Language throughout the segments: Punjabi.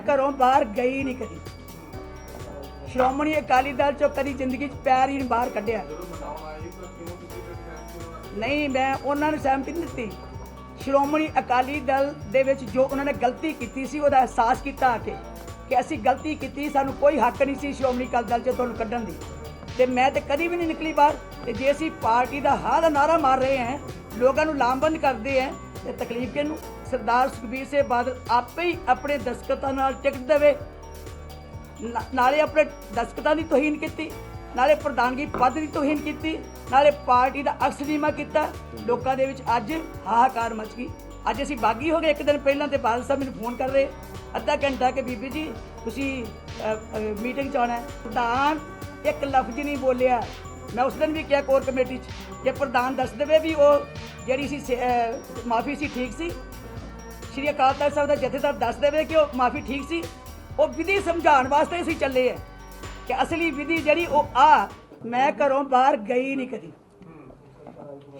ਘਰੋਂ ਬਾਹਰ ਗਈ ਨਹੀਂ ਕਦੀ। ਸ਼੍ਰੋਮਣੀ ਅਕਾਲੀ ਦਲ ਚੋਂ ਕਦੀ ਜ਼ਿੰਦਗੀ 'ਚ ਪੈਰ ਹੀ ਨਹੀਂ ਬਾਹਰ ਕੱਢਿਆ। ਨਹੀਂ, ਮੈਂ ਉਹਨਾਂ ਨੂੰ ਸਹਿਮਤੀ ਨਹੀਂ ਦਿੱਤੀ। ਸ਼੍ਰੋਮਣੀ ਅਕਾਲੀ ਦਲ ਦੇ ਵਿੱਚ ਜੋ ਉਹਨਾਂ ਨੇ ਗਲਤੀ ਕੀਤੀ ਸੀ, ਉਹਦਾ ਅਹਿਸਾਸ ਕੀਤਾ ਆ ਕੇ ਕਿ ਅਸੀਂ ਗਲਤੀ ਕੀਤੀ, ਸਾਨੂੰ ਕੋਈ ਹੱਕ ਨਹੀਂ ਸੀ ਸ਼੍ਰੋਮਣੀ ਅਕਾਲੀ ਦਲ 'ਚ ਤੁਹਾਨੂੰ ਕੱਢਣ ਦੀ। ਤੇ ਮੈਂ ਤੇ ਕਦੀ ਵੀ ਨਹੀਂ ਨਿਕਲੀ ਬਾਹਰ। ਤੇ ਜੇ ਅਸੀਂ ਪਾਰਟੀ ਦਾ ਹਾਂ ਦਾ ਨਾਰਾ ਮਾਰ ਰਹੇ ਹਾਂ, ਲੋਕਾਂ ਨੂੰ ਲਾਮਬੰਦ ਕਰਦੇ ਹਾਂ ਤੇ ਤਕਲੀਫ ਕਿਹਨੂੰ? ਸਰਦਾਰ ਸੁਖਬੀਰ ਸਿੰਘ ਬਾਦਲ ਆਪੇ ਹੀ ਆਪਣੇ ਦਸਤਖਤਾਂ ਨਾਲ ਟਿਕਟ ਦੇਵੇ। ਨਾ- ਨਾਲੇ ਆਪਣੇ ਦਸਤਖਤਾਂ ਦੀ ਤੋਹੀਨ ਕੀਤੀ, ਨਾਲੇ ਪ੍ਰਧਾਨਗੀ ਪਦ ਦੀ ਤੋਹੀਨ ਕੀਤੀ, ਨਾਲੇ ਪਾਰਟੀ ਦਾ ਅਕਸਰੀਮਾ ਕੀਤਾ। ਲੋਕਾਂ ਦੇ ਵਿੱਚ ਅੱਜ ਹਾਹਾਕਾਰ ਮਚ ਗਈ। ਅੱਜ ਅਸੀਂ ਬਾਗੀ ਹੋ ਗਏ ਇੱਕ ਦਿਨ ਪਹਿਲਾਂ ਤੇ ਬਾਦਲ ਸਾਹਿਬ ਮੈਨੂੰ ਫੋਨ ਕਰ ਰਹੇ। ਅੱਧਾ ਘੰਟਾ ਕਿ ਬੀਬੀ ਜੀ, ਤੁਸੀਂ ਮੀਟਿੰਗ ਚ ਆਉਣਾ ਹੈ। ਪ੍ਰਧਾਨ ਇੱਕ ਲਫ਼ਜ਼ ਨਹੀਂ ਬੋਲਿਆ। ਮੈਂ ਉਸ ਦਿਨ ਵੀ ਕਿਹਾ ਕੋਰ ਕਮੇਟੀ ਚ, ਜੇ ਪ੍ਰਧਾਨ ਦੱਸ ਦੇਵੇ ਵੀ ਉਹ ਜਿਹੜੀ ਸੀ ਮਾਫੀ ਸੀ ਠੀਕ ਸੀ। ਸ਼੍ਰੀ ਅਕਾਲ ਤਖਤ ਸਾਹਿਬ ਦਾ ਜਥੇਦਾਰ ਦੱਸ ਦੇਵੇ ਕਿ ਉਹ ਮਾਫੀ ਠੀਕ ਸੀ। ਉਹ ਵਿਧੀ ਸਮਝਾਉਣ ਵਾਸਤੇ ਅਸੀਂ ਚੱਲੇ ਆ ਕਿ ਅਸਲੀ ਵਿਧੀ ਜਿਹੜੀ ਉਹ ਆ ਮੈਂ ਘਰੋਂ ਬਾਹਰ ਗਈ ਨਹੀਂ ਕਦੀ।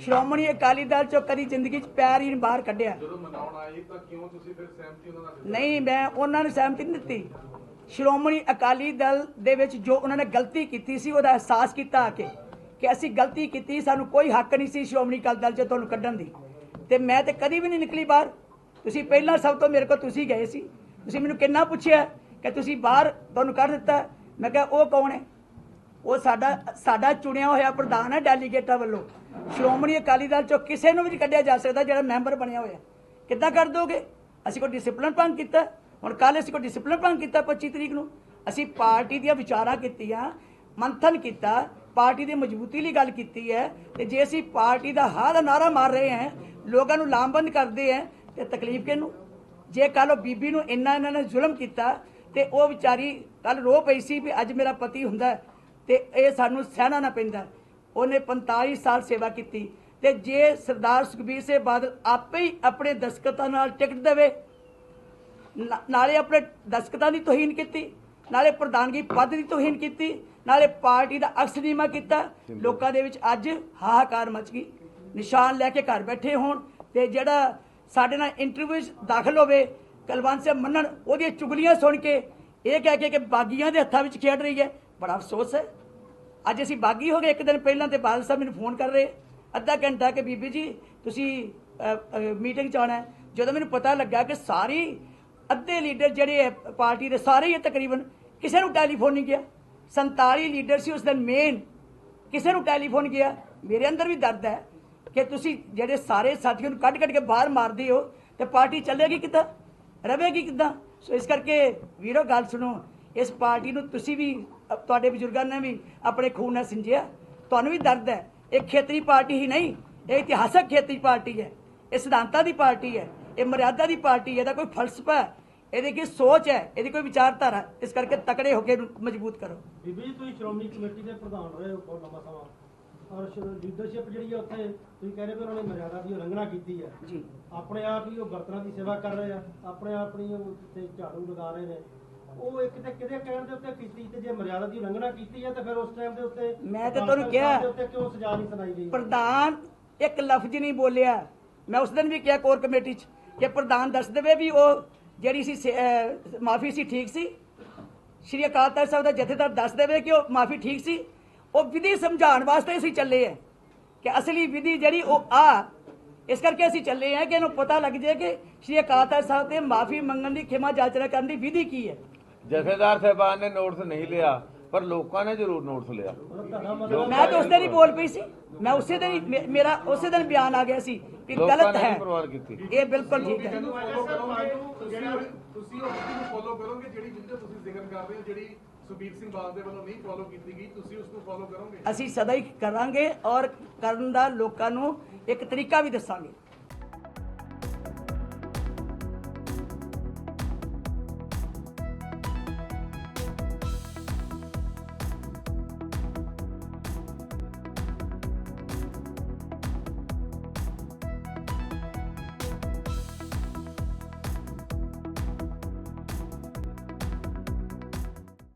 ਸ਼੍ਰੋਮਣੀ ਅਕਾਲੀ ਦਲ ਚੋਂ ਕਦੀ ਜ਼ਿੰਦਗੀ 'ਚ ਪੈਰ ਹੀ ਨਹੀਂ ਬਾਹਰ ਕੱਢਿਆ। ਜਦੋਂ ਮਨਾਉਣ ਆਏ ਤਾਂ ਕਿਉਂ ਤੁਸੀਂ ਫਿਰ ਸਹਿਮਤੀ ਉਹਨਾਂ ਨਾਲ ਨਹੀਂ ਮੈਂ ਉਹਨਾਂ ਨੂੰ ਸਹਿਮਤੀ ਨਹੀਂ ਦਿੱਤੀ। ਸ਼੍ਰੋਮਣੀ ਅਕਾਲੀ ਦਲ ਦੇ ਵਿੱਚ ਜੋ ਉਹਨਾਂ ਨੇ ਗਲਤੀ ਕੀਤੀ ਸੀ ਉਹਦਾ ਅਹਿਸਾਸ ਕੀਤਾ ਆ ਕੇ। ਕਿ ਅਸੀਂ ਗਲਤੀ ਕੀਤੀ, ਸਾਨੂੰ ਕੋਈ ਹੱਕ ਨਹੀਂ ਸੀ ਸ਼੍ਰੋਮਣੀ ਅਕਾਲੀ ਦਲ 'ਚ ਤੁਹਾਨੂੰ ਕੱਢਣ ਦੀ। ਤੇ ਮੈਂ ਤੇ ਕਦੀ ਵੀ ਨਹੀਂ ਨਿਕਲੀ ਬਾਹਰ। ਤੁਸੀਂ ਪਹਿਲਾਂ ਸਭ ਤੋਂ ਮੇਰੇ ਕੋਲ ਤੁਸੀਂ ਗਏ ਸੀ। ਤੁਸੀਂ ਮੈਨੂੰ ਕਿੰਨਾ ਪੁੱਛਿਆ ਕਿ ਤੁਸੀਂ ਬਾਹਰ ਤੁਹਾਨੂੰ ਕੱਢ ਦਿੱਤਾ। ਮੈਂ ਕਿਹਾ, ਉਹ ਕੌਣ ਹੈ? ਉਹ ਸਾਡਾ ਸਾਡਾ ਚੁਣਿਆ ਹੋਇਆ ਪ੍ਰਧਾਨ ਹੈ ਡੈਲੀਗੇਟਾਂ ਵੱਲੋਂ। ਸ਼੍ਰੋਮਣੀ ਅਕਾਲੀ ਦਲ ਚੋਂ ਕਿਸੇ ਨੂੰ ਵੀ ਕੱਢਿਆ ਜਾ ਸਕਦਾ ਜਿਹੜਾ ਮੈਂਬਰ ਬਣਿਆ ਹੋਇਆ। ਕਿੱਦਾਂ ਕਰ ਦੋਗੇ? ਅਸੀਂ ਕੋਈ ਡਿਸਪਲਿਨ ਭੰਗ ਕੀਤਾ। ਹੁਣ ਕੱਲ ਅਸੀਂ ਕੋਈ ਡਿਸਪਲਿਨ ਭੰਗ ਕੀਤਾ 25 ਤਰੀਕ ਨੂੰ। ਅਸੀਂ ਪਾਰਟੀ ਦੀਆਂ ਵਿਚਾਰਾਂ ਕੀਤੀਆਂ, ਮੰਥਨ ਕੀਤਾ। ਪਾਰਟੀ ਦੀ ਮਜ਼ਬੂਤੀ ਲਈ ਗੱਲ ਕੀਤੀ ਹੈ ਤੇ ਜੇ ਅਸੀਂ ਪਾਰਟੀ ਦਾ ਹਾਂ ਦਾ ਨਾਰਾ ਮਾਰ ਰਹੇ ਹਾਂ, ਲੋਕਾਂ ਨੂੰ ਲਾਮਬੰਦ ਕਰਦੇ ਹਾਂ, ਤੇ ਤਕਲੀਫ ਕਿਹਨੂੰ? ਜੇ ਕੱਲ ਉਹ ਬੀਬੀ ਨੂੰ ਇੰਨਾ ਇਹਨਾਂ ਨੇ ਜ਼ੁਲਮ ਕੀਤਾ ਤੇ ਉਹ ਵਿਚਾਰੀ ਕੱਲ ਰੋ ਪਈ ਸੀ ਵੀ ਅੱਜ ਮੇਰਾ ਪਤੀ ਹੁੰਦਾ ਤੇ ਇਹ ਸਾਨੂੰ ਸਹਿਣਾ ਨਾ ਪੈਂਦਾ। ਉਹਨੇ 45 ਸਾਲ ਸੇਵਾ ਕੀਤੀ ਤੇ ਜੇ ਸਰਦਾਰ ਸੁਖਬੀਰ ਸਿੰਘ ਬਾਦਲ ਆਪੇ ਹੀ ਆਪਣੇ ਦਸਤਖਤਾਂ ਨਾਲ ਟਿਕਟ ਦੇਵੇ, ਨਾ- ਨਾਲੇ ਆਪਣੇ ਦਸਤਖਤਾਂ ਦੀ ਤੋਹੀਨ ਕੀਤੀ, ਨਾਲੇ ਪ੍ਰਧਾਨਗੀ ਪਦ ਦੀ ਤੋਹੀਨ ਕੀਤੀ ਨਾਲੇ ਪਾਰਟੀ ਦਾ ਅਕਸਰੀਮਾ ਕੀਤਾ। ਲੋਕਾਂ ਦੇ ਵਿੱਚ ਅੱਜ ਹਾਹਾਕਾਰ ਮਚ ਗਈ। ਨਿਸ਼ਾਨ ਲੈ ਕੇ ਘਰ ਬੈਠੇ ਹੋਣ ਤੇ ਜਿਹੜਾ ਸਾਡੇ ਨਾਲ ਇੰਟਰਵਿਊ 'ਚ ਦਾਖਲ ਹੋਵੇ, ਕਲਵੰਤ ਸਿੰਘ ਮੰਨਣ, ਉਹਦੀਆਂ ਚੁਗਲੀਆਂ ਸੁਣ ਕੇ ਇਹ ਕਹਿ ਕੇ ਕਿ ਬਾਗੀਆਂ ਦੇ ਹੱਥਾਂ ਵਿੱਚ ਖੇਡ ਰਹੀ ਹੈ। ਬੜਾ ਅਫਸੋਸ ਹੈ। ਅੱਜ ਅਸੀਂ ਬਾਗੀ ਹੋ ਗਏ ਇੱਕ ਦਿਨ ਪਹਿਲਾਂ ਤੇ ਬਾਦਲ ਸਾਹਿਬ ਮੈਨੂੰ ਫੋਨ ਕਰ ਰਹੇ। ਅੱਧਾ ਘੰਟਾ ਕਿ ਬੀਬੀ ਜੀ, ਤੁਸੀਂ ਮੀਟਿੰਗ ਚ ਆਉਣਾ ਜਦੋਂ ਮੈਨੂੰ ਪਤਾ ਲੱਗਾ ਕਿ ਸਾਰੀ ਅੱਧੇ ਲੀਡਰ ਜਿਹੜੇ ਹੈ, ਪਾਰਟੀ ਦੇ ਸਾਰੇ ਹੀ ਤਕਰੀਬਨ ਕਿਸੇ ਨੂੰ ਟੈਲੀਫੋਨ ਨਹੀਂ ਗਿਆ। 47 ਲੀਡਰ ਸੀ, ਉਸ ਦਿਨ ਮੇਨ ਕਿਸੇ ਨੂੰ ਟੈਲੀਫੋਨ ਗਿਆ। ਮੇਰੇ ਅੰਦਰ ਵੀ ਦਰਦ ਹੈ ਕਿ ਤੁਸੀਂ ਜਿਹੜੇ ਸਾਰੇ ਸਾਥੀਆਂ ਨੂੰ ਕੱਢ ਕੱਢ ਕੇ ਬਾਹਰ ਮਾਰਦੇ ਹੋ ਤੇ ਪਾਰਟੀ ਚੱਲੇਗੀ ਕਿੱਦਾਂ? ਰਹੇਗੀ ਕਿੱਦਾਂ? ਸੋ ਇਸ ਕਰਕੇ ਵੀਰੋ, ਗੱਲ ਸੁਣੋ, ਇਸ ਪਾਰਟੀ ਨੂੰ ਤੁਸੀਂ ਵੀ ਤੁਹਾਡੇ ਬਜ਼ੁਰਗਾਂ ਨੇ ਵੀ ਆਪਣੇ ਖੂਨ ਨਾਲ ਸਿੰਜਿਆ। ਤੁਹਾਨੂੰ ਵੀ ਦਰਦ ਹੈ। ਇਹ ਖੇਤਰੀ ਪਾਰਟੀ ਹੀ ਨਹੀਂ, ਇਹ ਇਤਿਹਾਸਕ ਖੇਤਰੀ ਪਾਰਟੀ ਹੈ। ਇਹ ਸਿਧਾਂਤਾਂ ਦੀ ਪਾਰਟੀ ਹੈ, ਇਹ ਮਰਿਆਦਾ ਦੀ ਪਾਰਟੀ ਹੈ, ਇਹਦਾ ਕੋਈ ਫਲਸਫਾ ਹੈ। ਇਹਦੀ ਕੀ ਸੋਚ ਹੈ? ਇਹਦੀ ਕੋਈ ਵਿਚਾਰਧਾਰਾ। ਇਸ ਕਰਕੇ ਤਕੜੇ ਹੋ ਕੇ ਮਜ਼ਬੂਤ ਕਰੋ। ਬੀਬੀ ਤੁਸੀਂ ਸ਼੍ਰੋਮਣੀ ਕਮੇਟੀ ਦੇ ਪ੍ਰਧਾਨ ਰਹੇ ਹੋ ਬਹੁਤ ਲੰਬਾ ਸਮਾਂ। ਔਰ ਲੀਡਰਸ਼ਿਪ ਜਿਹੜੀ ਹੈ ਉੱਥੇ ਤੁਸੀਂ ਕਹਿ ਰਹੇ ਹੋ ਉਹਨਾਂ ਨੇ ਮਰਿਆਦਾ ਦੀ ਉਲੰਘਣਾ ਕੀਤੀ ਹੈ। ਜੀ। ਆਪਣੇ ਆਪ ਹੀ ਉਹ ਬਰਤਨਾਂ ਦੀ ਸੇਵਾ ਕਰ ਰਹੇ ਆ ਆਪਣੇ ਆਪ ਹੀ ਉਹ ਤੇ ਝਾੜੂ ਲਗਾ ਰਹੇ ਨੇ। ਉਹ ਇੱਕ ਤੇ ਕਿਹਦੇ ਕਹਿਣ ਦੇ ਉੱਤੇ ਕੀਤੀ ਤੇ ਜੇ ਮਰਿਆਦਾ ਦੀ ਉਲੰਘਣਾ ਕੀਤੀ ਹੈ ਤਾਂ ਫਿਰ ਉਸ ਟਾਈਮ ਦੇ ਉੱਤੇ ਮੈਂ ਤਾਂ ਤੁਹਾਨੂੰ ਕਿਹਾ। ਕਿਉਂ ਸਜ਼ਾ ਨਹੀਂ ਸੁਣਾਈ ਗਈ? ਪ੍ਰਧਾਨ ਇੱਕ ਲਫ਼ਜ਼ ਨਹੀਂ ਬੋਲਿਆ। ਮੈਂ ਉਸ ਦਿਨ ਵੀ ਕਿਹਾ ਕੋਰ ਕਮੇਟੀ 'ਚ ਕਿ ਪ੍ਰਧਾਨ ਦੱਸ ਦੇਵੇ ਵੀ ਉਹ ਜਿਹੜੀ ਸੀ ਮਾਫੀ ਸੀ ਠੀਕ ਸੀ। ਸ਼੍ਰੀ ਅਕਾਲ ਤਖਤ ਸਾਹਿਬ ਦਾ ਜਥੇਦਾਰ ਦੱਸ ਦੇਵੇ ਕਿ ਉਹ ਮਾਫੀ ਠੀਕ ਸੀ। ਉਹ ਵਿਧੀ ਸਮਝਾਉਣ ਵਾਸਤੇ ਅਸੀਂ ਚੱਲੇ ਆ ਕਿ ਅਸਲੀ ਵਿਧੀ ਜਿਹੜੀ ਉਹ ਆ ਇਸ ਕਰਕੇ ਅਸੀਂ ਚੱਲੇ ਆ ਕਿ ਇਹਨੂੰ ਪਤਾ ਲੱਗ ਜਾਏ ਕਿ ਸ਼੍ਰੀ ਅਕਾਲ ਤਖਤ ਸਾਹਿਬ ਤੇ ਮਾਫੀ ਮੰਗਣ ਦੀ ਖਿਮਾ ਜਾਚਨਾ ਕਰਨ ਦੀ ਵਿਧੀ ਕੀ ਹੈ। ਜਥੇਦਾਰ ਸਾਹਿਬਾਨ ਨੇ ਨੋਟਿਸ ਨਹੀਂ ਲਿਆ ਪਰ ਲੋਕਾਂ ਨੇ ਜ਼ਰੂਰ ਨੋਟਿਸ ਲਿਆ। ਮੈਂ ਤਾਂ ਉਸ ਦਿਨ ਹੀ ਬੋਲ ਪਈ ਸੀ। ਮੈਂ ਉਸੇ ਦਿਨ ਮੇਰਾ ਉਸੇ ਦਿਨ ਬਿਆਨ ਆ ਗਿਆ ਸੀ ਕਿ ਲੋਕਾਂ ਗਲਤ ਹੈ। ਕੀਤੀ। ਇਹ ਬਿਲਕੁਲ ਠੀਕ ਹੈ। ਇਹਨੂੰ ਫੋਲੋ ਕਰੋਗੇ ਤੁਸੀਂ ਤੁਸੀਂ ਉਹ ਵਿਧੀ ਨੂੰ ਫੋਲੋ ਕਰੋਗੇ ਜਿਹੜੀ ਜਿੱਥੇ ਤੁਸੀਂ ਜ਼ਿਕਰ ਕਰ ਰਹੇ ਹੋ ਜਿਹੜੀ ਸੁਬੀਰ ਸਿੰਘ ਬਾਦਲ ਦੇ ਵੱਲੋਂ ਨਹੀਂ ਫੋਲੋ ਕੀਤੀ ਗਈ ਤੁਸੀਂ ਉਸ ਨੂੰ ਫੋਲੋ ਕਰੋਗੇ? ਅਸੀਂ ਸਦਾ ਹੀ ਕਰਾਂਗੇ ਔਰ ਕਰਨ ਦਾ ਲੋਕਾਂ ਨੂੰ ਇੱਕ ਤਰੀਕਾ ਵੀ ਦੱਸਾਂਗੇ।